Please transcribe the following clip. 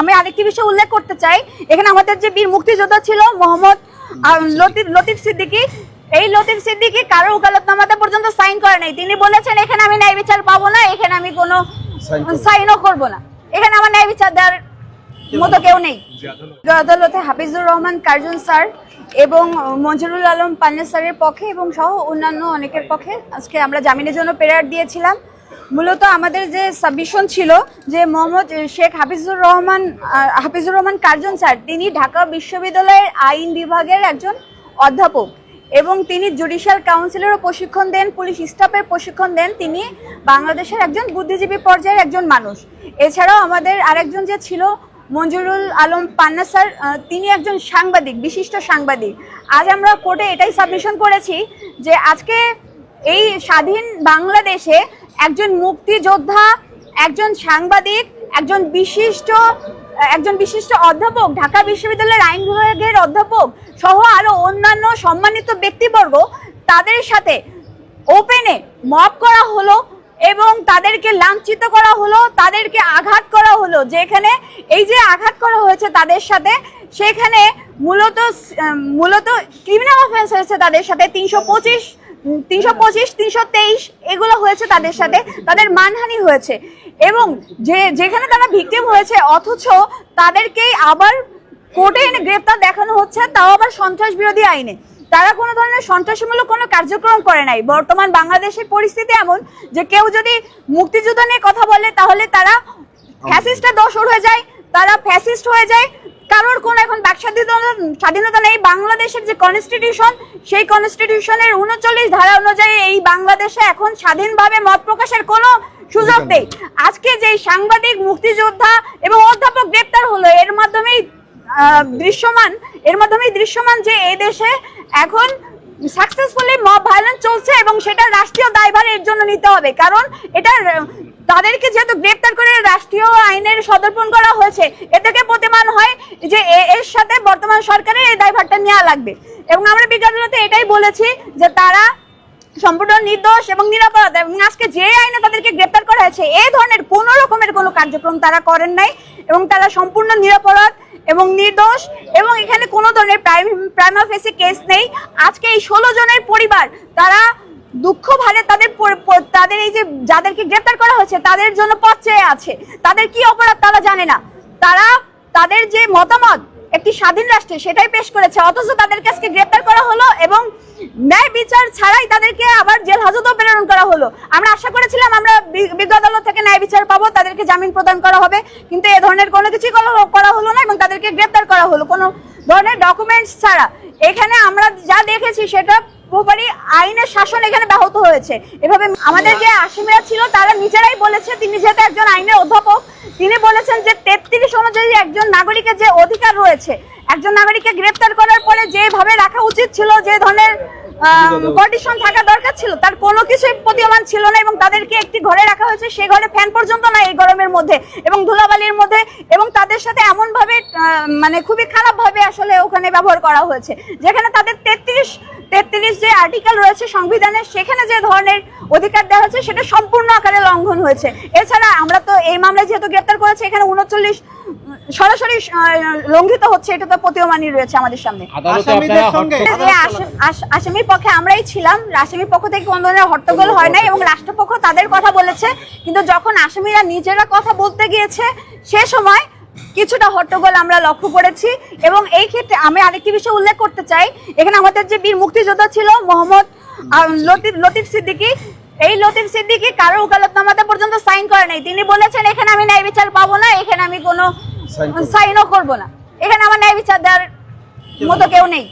আমি আরেকটি বিষয় উল্লেখ করতে চাই। এখানে আমাদের যে বীর মুক্তিযোদ্ধা ছিল মোহাম্মদ লতিফ লতিফ সিদ্দিকী এই লতিফ সিদ্দিকী কারও উকালতনামাতে পর্যন্ত সাইন করে নাই। তিনি বলেছেন এখানে আমি ন্যায় বিচার পাবো না এখানে আমি কোনো Sign করব না। সাইনও করব না। এখানে আমার ন্যায় বিচার দেওয়ার মতো কেউ নেই। আদালতে। হাফিজুর রহমান কার্জন স্যার এবং মঞ্জুরুল আলম পান্না স্যারের পক্ষে এবং সহ অন্যান্য অনেকের পক্ষে আজকে আমরা জামিনের জন্য প্রেয়ার দিয়েছিলাম। মূলত আমাদের যে সাবমিশন ছিল যে মোহাম্মদ শেখ হাফিজুর রহমান হাফিজুর রহমান কার্জন স্যার, তিনি ঢাকা বিশ্ববিদ্যালয়ের আইন বিভাগের একজন অধ্যাপক এবং তিনি জুডিশিয়াল কাউন্সিলেরও প্রশিক্ষণ দেন, পুলিশ স্টাফের প্রশিক্ষণ দেন, তিনি বাংলাদেশের একজন বুদ্ধিজীবী পর্যায়ের একজন মানুষ। এছাড়াও আমাদের আরেকজন যে ছিল, মঞ্জুরুল আলম পান্না স্যার তিনি একজন সাংবাদিক, বিশিষ্ট সাংবাদিক। আজ আমরা কোর্টে এটাই সাবমিশন করেছি যে আজকে এই স্বাধীন বাংলাদেশে একজন মুক্তিযোদ্ধা, একজন সাংবাদিক, একজন বিশিষ্ট একজন বিশিষ্ট অধ্যাপক, ঢাকা বিশ্ববিদ্যালয়ের আইন বিভাগের অধ্যাপক সহ আরও অন্যান্য সম্মানিত ব্যক্তিবর্গ, তাদের সাথে ওপেনে মব করা হলো এবং তাদেরকে লাঞ্ছিত করা হলো, তাদেরকে আঘাত করা হলো। যেখানে এই যে আঘাত করা হয়েছে তাদের সাথে, সেখানে মূলত মূলত ক্রিমিনাল অফেন্স হয়েছে তাদের সাথে। তিনশো পঁচিশ তিনশো পঁচিশ তিনশো তেইশ এগুলো হয়েছে তাদের সাথে তাদের মানহানি হয়েছে। এবং যে যেখানে তারা ভিকটিম হয়েছে অথচ তাদেরকেই আবার কোর্টে এনে গ্রেপ্তার দেখানো হচ্ছে তাও আবার সন্ত্রাস বিরোধী আইনে। তারা কোনো ধরনের সন্ত্রাসমূলক কোনো কার্যক্রম করে নাই। বর্তমান বাংলাদেশের পরিস্থিতি এমন যে কেউ যদি মুক্তিযুদ্ধ নিয়ে কথা বলে তাহলে তারা ফ্যাসিস্টের দোষর হয়ে যায় তারা ফ্যাসিস্ট হয়ে যায় কারোর কোন এখন বাক স্বাধীনতা স্বাধীনতা নেই। বাংলাদেশের যে কনস্টিটিউশন সেই কনস্টিটিউশনের উনচল্লিশ ধারা অনুযায়ী এই বাংলাদেশে এখন স্বাধীনভাবে মত প্রকাশের কোনো সুযোগ নেই। আজকে যে সাংবাদিক মুক্তিযোদ্ধা এবং অধ্যাপক গ্রেপ্তার হলো এর মাধ্যমেই দৃশ্যমান এর মাধ্যমেই দৃশ্যমান যে এদেশে দেশে এখন সাকসেসফুলি মব ভায়োলেন্স চলছে এবং সেটা রাষ্ট্রীয় দায়ভার এর জন্য নিতে হবে। কারণ এটা, তাদেরকে যেহেতু গ্রেপ্তার করে রাষ্ট্রীয় আইনের সদর্পণ করা হয়েছে, এ থেকে প্রতিমান হয় যে এর সাথে বর্তমান সরকারের এই দায়ভারটা নেওয়া লাগবে। এবং আমরা বিজ্ঞাপনতে এটাই বলেছি যে তারা সম্পূর্ণ নির্দোষ এবং নিরাপরাধ এবং আজকে যে আইনে তাদেরকে গ্রেপ্তার করা হয়েছে এই ধরনের কোনো রকমের কোনো কার্যক্রম তারা করেন নাই এবং তারা সম্পূর্ণ নিরাপরাধ এবং নির্দোষ, এবং এখানে কোনো ধরনের প্রাইমা ফেসে কেস নেই। আজকে এই ষোলো জনের পরিবার, তারা দুঃখ ভারে তাদের তাদের এই যে যাদেরকে গ্রেপ্তার করা হয়েছে, তাদের জন্য পথ চেয়ে আছে। তাদের কি অপরাধ তারা জানে না। তারা, তাদের যে মতামত একটি স্বাধীন রাষ্ট্রে, সেটাই পেশ করেছে। অথচ তাদেরকে আজকে গ্রেপ্তার করা হলো এবং ন্যায় বিচার ছাড়াই তাদেরকে আবার জেল হাজতও প্রেরণ করা হলো। আমরা আশা করেছিলাম আমরা বিজ্ঞ আদালত থেকে ন্যায় বিচার পাবো, তাদেরকে জামিন প্রদান করা হবে। কিন্তু এ ধরনের কোনো কিছুই করা হলো না এবং তাদেরকে গ্রেপ্তার করা হলো। কোনো ধরনের ডকুমেন্টস ছাড়া। এখানে আমরা যা দেখেছি সেটা পুরোপুরি আইনের শাসন এখানে ব্যাহত হয়েছে। এভাবে আমাদের যে আসামিরা ছিল তারা নিজেরাই বলেছে তিনি যেহেতু একজন আইনের অধ্যাপক তিনি বলেছেন যে তেত্রিশ অনুযায়ী একজন নাগরিকের যে অধিকার রয়েছে একজন নাগরিককে গ্রেপ্তার করার পরে যেভাবে রাখা উচিত ছিল যে ধরনের কন্ডিশন থাকা দরকার ছিল তার কোনো কিছুই প্রতীয়মান ছিল না এবং তাদেরকে একটি ঘরে রাখা হয়েছে সেই ঘরে ফ্যান পর্যন্ত না এই গরমের মধ্যে এবং ধুলাবালির মধ্যে এবং তাদের সাথে এমন মানে খুবই খারাপ ভাবে আসলে ওখানে ব্যবহার করা হয়েছে। যেখানে তাদের তেত্রিশ তেত্রিশ যে আর্টিকেল রয়েছে সংবিধানের সেখানে যে ধরনের অধিকার দেওয়া হয়েছে সেটা সম্পূর্ণ আকারে লঙ্ঘন হয়েছে। এছাড়া আমরা তো এই মামলায় যেহেতু গ্রেপ্তার করেছি এখানে উনচল্লিশ সরাসরি লঙ্ঘিত হচ্ছে এটা তো প্রতীয়মানই রয়েছে আমাদের সামনে। আসামির পক্ষে আমরাই ছিলাম আসামির পক্ষ থেকে কোনো ধরনের হট্টগোল হয় নাই এবং রাষ্ট্রপক্ষ তাদের কথা বলেছে। কিন্তু যখন আসামিরা নিজেরা কথা বলতে গিয়েছে সে সময় কিছুটা হট্টগোল আমরা লক্ষ্য করেছি এবং এই ক্ষেত্রে আমি আরেকটি বিষয় উল্লেখ করতে চাই। এখানে আমাদের যে বীর মুক্তিযোদ্ধা ছিল মোহাম্মদ লতিফ লতিফ সিদ্দিকী এই লতিফ সিদ্দিকি কারও উকালতনামাতে পর্যন্ত সাইন করে নাই। তিনি বলেছেন এখানে আমি ন্যায় বিচার পাবো না এখানে আমি কোনো সাইনও করব না। এখানে আমার ন্যায় বিচার দেওয়ার মতো কেউ নেই।